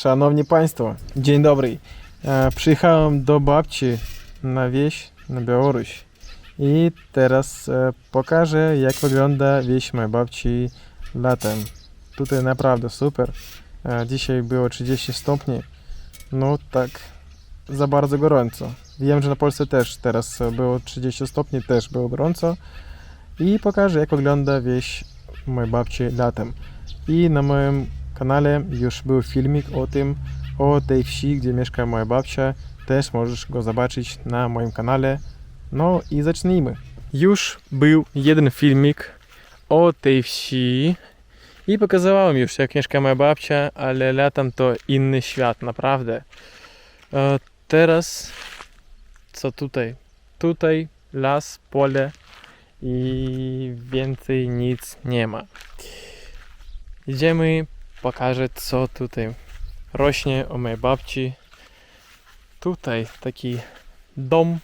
Szanowni Państwo, dzień dobry. E, Przyjechałem do babci na wieś na Białoruś i teraz e, pokażę jak wygląda wieś mojej babci latem. Tutaj naprawdę super. E, Dzisiaj było 30 stopni. No tak za bardzo gorąco. Wiem, że na Polsce też teraz było 30 stopni, też było gorąco. I pokażę jak wygląda wieś mojej babci latem. I na moim kanale już był filmik o tym, o tej wsi, gdzie mieszka moja babcia. Też możesz go zobaczyć na moim kanale. No i zacznijmy. Już był jeden filmik o tej wsi i pokazywałem już jak mieszka moja babcia, ale latem to inny świat, naprawdę. E, teraz co tutaj? Tutaj las, pole i więcej nic nie ma. Idziemy, pokażę co tutaj rośnie u mojej babci. Tutaj taki dom.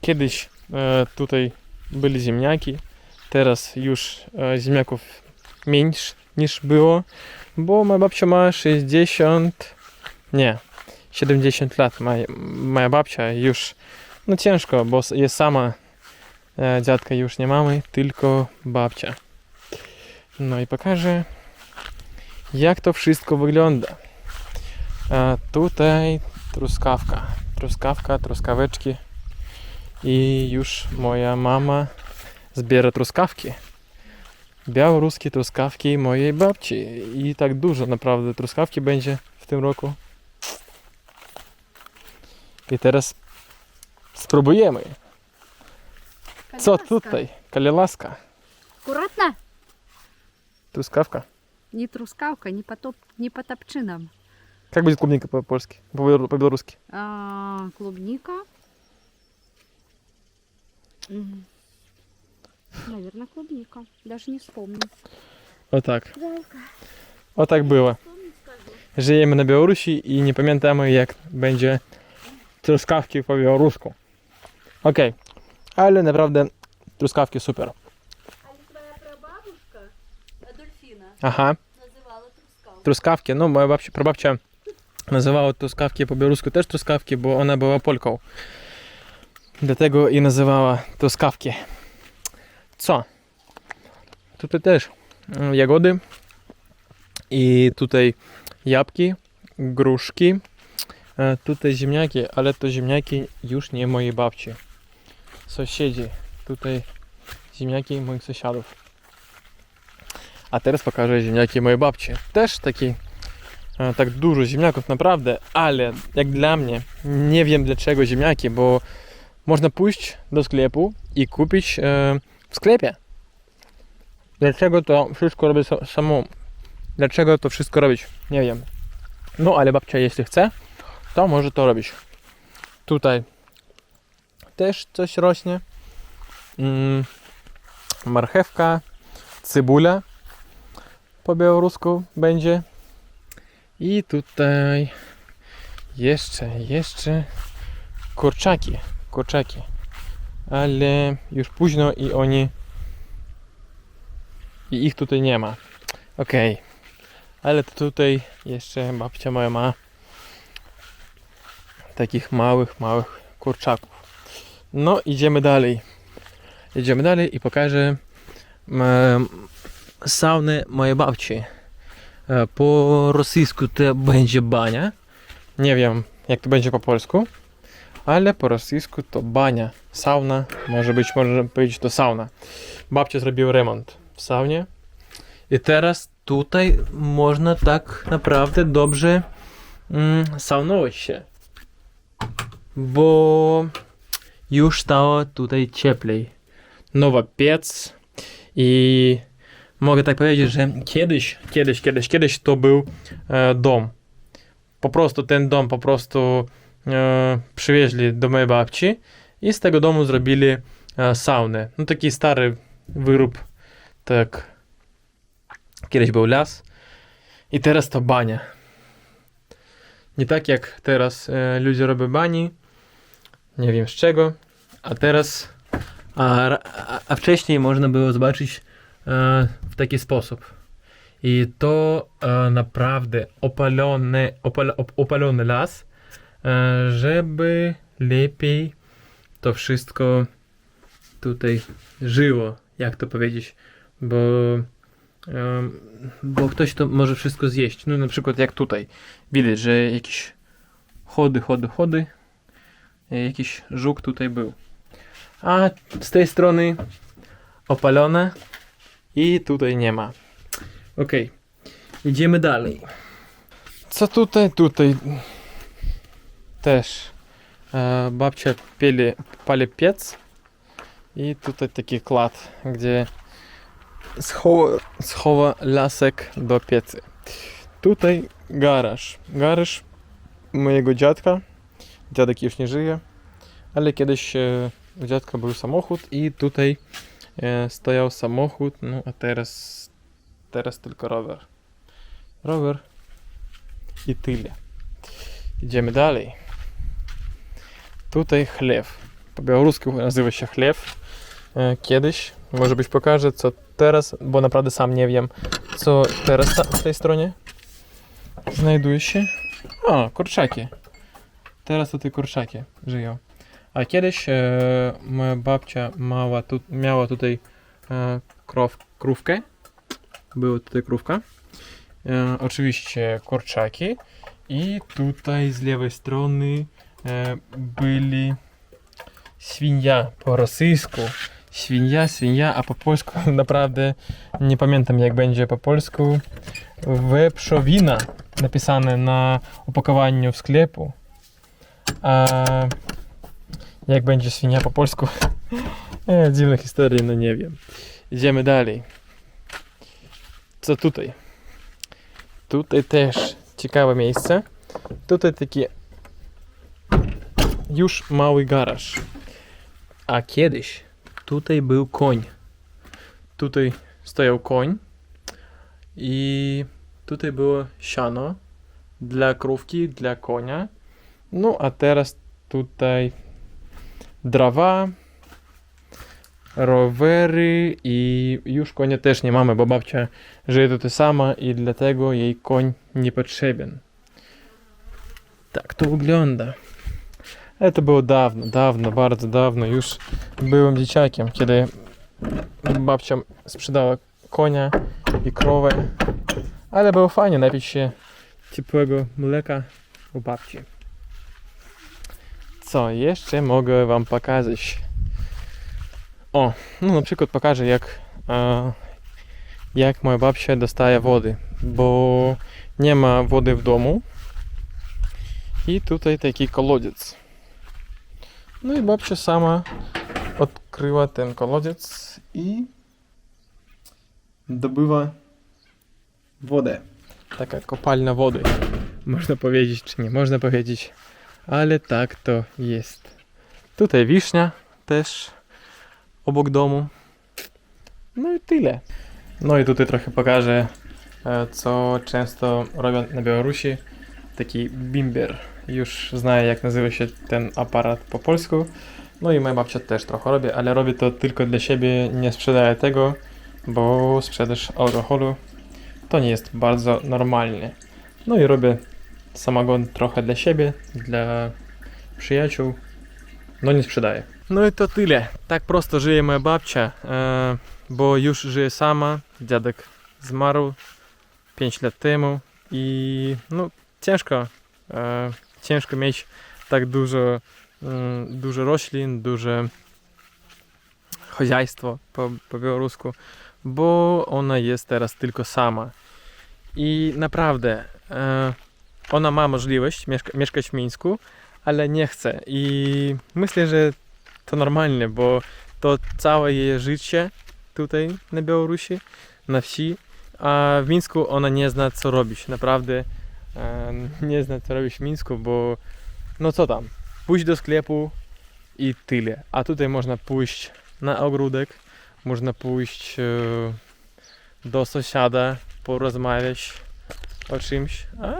Kiedyś e, tutaj byli ziemniaki, teraz już e, ziemniaków mniej niż było, bo moja babcia ma 60, nie, 70 lat. Moja, moja babcia już, no ciężko, bo jest sama, e, dziadka już nie mamy, tylko babcia. No i pokażę, jak to wszystko wygląda. A tutaj truskawka, truskawka, truskaweczki i już moja mama zbiera truskawki. Białoruskie truskawki mojej babci i tak dużo naprawdę truskawki będzie w tym roku. I teraz spróbujemy. Co tutaj? Kalilaska, Аккуратно. truskawka. Не трускавка, не, потоп, не по топчинам. Как будет клубника по-польски? По- По-белорусски? А, клубника. М. Наверное, клубника. Даже не вспомню. Отак. Жалко. Отак було. Żyjemy na Białorusi i nie pamiętamy jak będzie truskawki po białorusku. Okej, ale naprawdę truskawki super. Адольфина, Aha, называла трускавку. truskawki. No moja babcia, prababcia nazywała truskawki po białorusku też truskawki, bo ona była Polką. Dlatego i nazywała truskawki. Co? Tutaj też mm, jagody i tutaj jabłki, gruszki, e, tutaj ziemniaki, ale to ziemniaki już nie mojej babci. Sąsiedzi. Tutaj ziemniaki moich sąsiadów. A teraz pokażę ziemniaki mojej babci. Też taki e, tak dużo ziemniaków naprawdę, ale jak dla mnie nie wiem dlaczego ziemniaki, bo można pójść do sklepu i kupić e, w sklepie. Dlaczego to wszystko robię sa- samą? Dlaczego to wszystko robić? Nie wiem. No ale babcia jeśli chce, to może to robić. Tutaj też coś rośnie. Mm, marchewka, cebula po białorusku będzie. I tutaj jeszcze, jeszcze kurczaki, kurczaki. Ale już późno i oni i ich tutaj nie ma. Okej. Ale to tutaj jeszcze babcia moja ma takich małych, małych kurczaków. No, idziemy dalej. Idziemy dalej i pokażę em, saunę mojej babci. E, Po rosyjsku to będzie bania. Nie wiem, jak to będzie po polsku, ale po rosyjsku to bania. Sauna, może być, może powiedzieć to sauna. Babcia zrobiła remont w saunie. I teraz tutaj można tak naprawdę dobrze mm, saunować się. Bo już stało tutaj cieplej. Nowa piec i mogę tak powiedzieć, że kiedyś, kiedyś, kiedyś, kiedyś to był e, dom. Po prostu ten dom po prostu e, przywieźli do mojej babci i z tego domu zrobili e, saunę. No taki stary wyrób, tak. Kiedyś był las i teraz to bania. Nie tak jak teraz e, ludzie robią bani, nie wiem z czego, a teraz, a, a, a wcześniej można było zobaczyć e, w taki sposób. I to e, naprawdę opalony, opal, op, opalony las, e, żeby lepiej to wszystko tutaj żyło, jak to powiedzieć, bo, em, bo ktoś to może wszystko zjeść. No na przykład jak tutaj. Widać, że jakieś chody, chody, chody. e, Jakiś żuk tutaj był. A z tej strony opalone i tutaj nie ma. Ok, idziemy dalej. Co tutaj? Tutaj też e, babcia pili, pali piec i tutaj taki klad, gdzie schowa, schowa lasek do piecy. Tutaj garaż. Garaż mojego dziadka. Dziadek już nie żyje, ale kiedyś e, u dziadka był samochód i tutaj e, stojał samochód, no a teraz teraz tylko rower. Rower i tyle. Idziemy dalej. Tutaj chlew. Po białorusku nazywa się chlew. E, Kiedyś, może być pokażę co teraz, bo naprawdę sam nie wiem, co teraz w tej stronie znajduje się. O, kurczaki. Teraz tutaj kurczaki żyją. A kiedyś e, moja babcia mała tu, miała tutaj e, krow, krówkę. Była tutaj krówka. E, oczywiście kurczaki. I tutaj z lewej strony e, byli świnia po rosyjsku. Świnia, świnia, a po polsku naprawdę nie pamiętam jak będzie po polsku. Weprzowina napisane na opakowaniu w sklepu. A jak będzie świnia po polsku? E, dziwna historia, no nie wiem. Idziemy dalej. Co tutaj? Tutaj też ciekawe miejsce. Tutaj taki już mały garaż. A kiedyś tutaj był koń. Tutaj stoяł koń i tutaj było siano dla krówki, dla konia. No a teraz tutaj drawa, rowery i już konia też nie mamy, bo babcia żyje tutaj sama i dlatego jej koń nie potrzebien. Tak to wygląda. Ale to było dawno, dawno, bardzo dawno. Już byłem dzieciakiem, kiedy babcia sprzedała konia i krowę. Ale było fajnie napić się ciepłego mleka u babci. Co jeszcze mogę wam pokazać? O, no na przykład pokażę jak, e, jak moja babcia dostaje wody, bo nie ma wody w domu. I tutaj taki kolodziec. No i babcia sama odkryła ten kolodziec i dobywa wodę. Taka kopalnia wody. Można powiedzieć, czy nie można powiedzieć, ale tak to jest. Tutaj wisznia też obok domu. No i tyle. No i tutaj trochę pokażę, e, co często robią na Białorusi. Taki bimber. Już znaję, jak nazywa się ten aparat po polsku. No i moja babcia też trochę robi, ale robię to tylko dla siebie, nie sprzedaję tego, bo sprzedaż alkoholu to nie jest bardzo normalne. No i robię samagon trochę dla siebie, dla przyjaciół, no nie sprzedaję. No i to tyle. Tak prosto żyje moja babcia, e, bo już żyje sama. Dziadek zmarł 5 lat temu i no ciężko, e, ciężko mieć tak dużo, mm, dużo roślin, duże хозяйstwo po, po białorusku, bo ona jest teraz tylko sama. I naprawdę e, ona ma możliwość mieszka, mieszkać w Mińsku, ale nie chce. I myślę, że to normalne, bo to całe jej życie tutaj na Białorusi, na wsi, a w Mińsku ona nie zna co robić. Naprawdę e, nie zna co robić w Mińsku, bo no co tam, pójść do sklepu i tyle. A tutaj można pójść na ogródek, można pójść e, do sąsiada, porozmawiać o czymś. A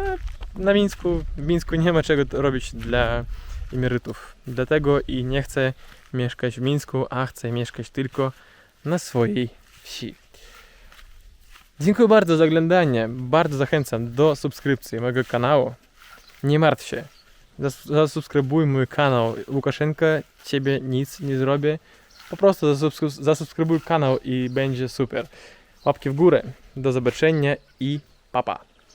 na Mińsku, w Mińsku nie ma czego robić dla emerytów. Dlatego i nie chcę mieszkać w Mińsku, a chcę mieszkać tylko na swojej wsi. Dziękuję bardzo za oglądanie. Bardzo zachęcam do subskrypcji mojego kanału. Nie martw się. Zas- Zasubskrybuj mój kanał. Łukaszenka ciebie nic nie zrobię. Po prostu zasubskry- zasubskrybuj kanał i będzie super. Łapki w górę. Do zobaczenia i papa. Pa.